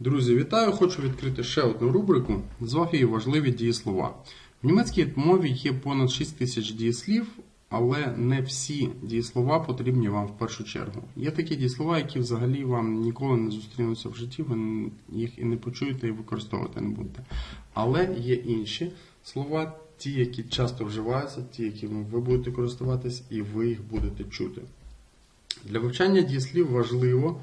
Друзі, вітаю! Хочу відкрити ще одну рубрику. Звав її важливі дієслова. В німецькій мові є понад 6 тисяч дієслів, але не всі дієслова потрібні вам в першу чергу. Є такі дієслова, які взагалі вам ніколи не зустрінуться в житті, ви їх і не почуєте, і використовувати не будете. Але є інші слова, ті, які часто вживаються, ті, якими ви будете користуватись, і ви їх будете чути. Для вивчання дієслів важливо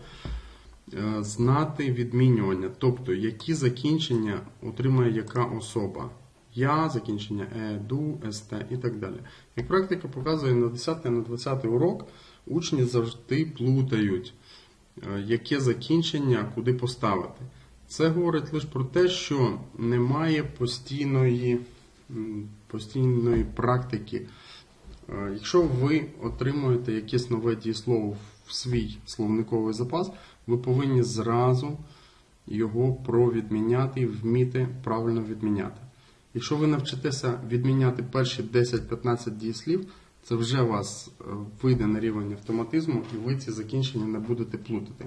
знати відмінювання, тобто які закінчення отримає яка особа. Я, закінчення е, ду, ст і так далі. Як практика показує на 10 на 20 урок, учні завжди плутають, е, яке закінчення куди поставити. Це говорить лише про те, що немає постійної, постійної практики. Е, Якщо ви отримуєте якесь нове дієслово в свій словниковий запас, ви повинні зразу його провідміняти і вміти правильно відміняти. Якщо ви навчитеся відміняти перші 10-15 дієслів, це вже вас е, вийде на рівень автоматизму, і ви ці закінчення не будете плутати.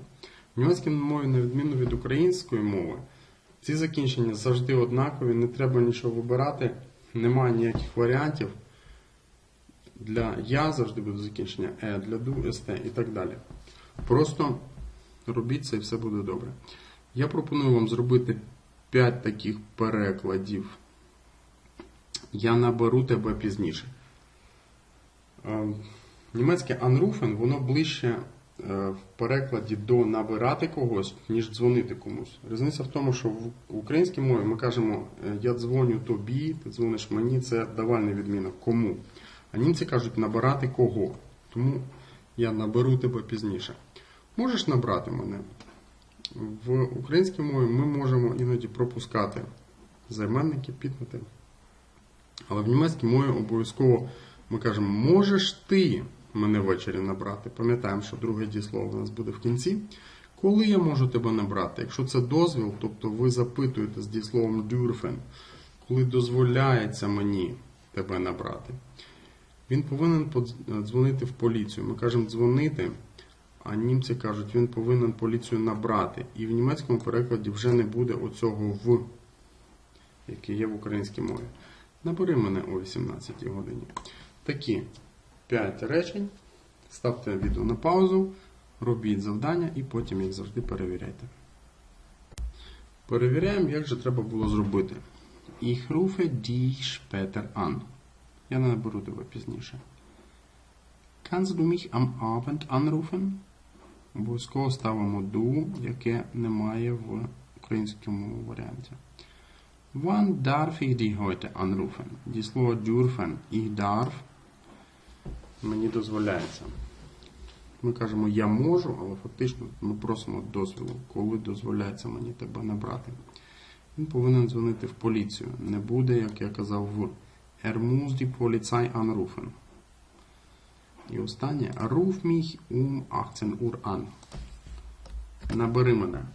В німецькій мові, на відміну від української мови, ці закінчення завжди однакові, не треба нічого вибирати, немає ніяких варіантів. Для я завжди буде закінчення е, для ду, ст і так далі. Просто робіть це і все буде добре. Я пропоную вам зробити 5 таких перекладів. Я наберу тебе пізніше. Е, Німецьке anrufen, воно ближче е, в перекладі до набирати когось, ніж дзвонити комусь. Різниця в тому, що в українській мові ми кажемо я дзвоню тобі, ти дзвониш мені, це давальний відмінок. Кому? А німці кажуть набирати кого. Тому я наберу тебе пізніше. Можеш набрати мене? В українській мові ми можемо іноді пропускати займенники, підмети. Але в німецькій мові обов'язково ми кажемо, можеш ти мене ввечері набрати. Пам'ятаємо, що друге дієслово у нас буде в кінці. Коли я можу тебе набрати? Якщо це дозвіл, тобто ви запитуєте з дієсловом dürfen, коли дозволяється мені тебе набрати. Він повинен подз- дзвонити в поліцію. Ми кажемо дзвонити, а німці кажуть, він повинен поліцію набрати. І в німецькому перекладі вже не буде оцього в, яке є в українській мові. Набери мене о 18 годині. Такі 5 речень. Ставте відео на паузу, робіть завдання і потім їх завжди перевіряйте. Перевіряємо, як же треба було зробити. Ich rufe dich später an. Я не наберу тебе пізніше. Kannst du mich am Abend anrufen? Обов'язково ставимо du, яке немає в українському варіанті. Wann darf ich dich heute anrufen? Дієслово dürfen. Ich darf мені дозволяється. Ми кажемо я можу, але фактично ми просимо дозволу, коли дозволяється мені тебе набрати. Він повинен дзвонити в поліцію. Не буде, як я казав, в Er muss die Polizei anrufen. І останнє. Ruf mich um 18 Uhr an. Набери мене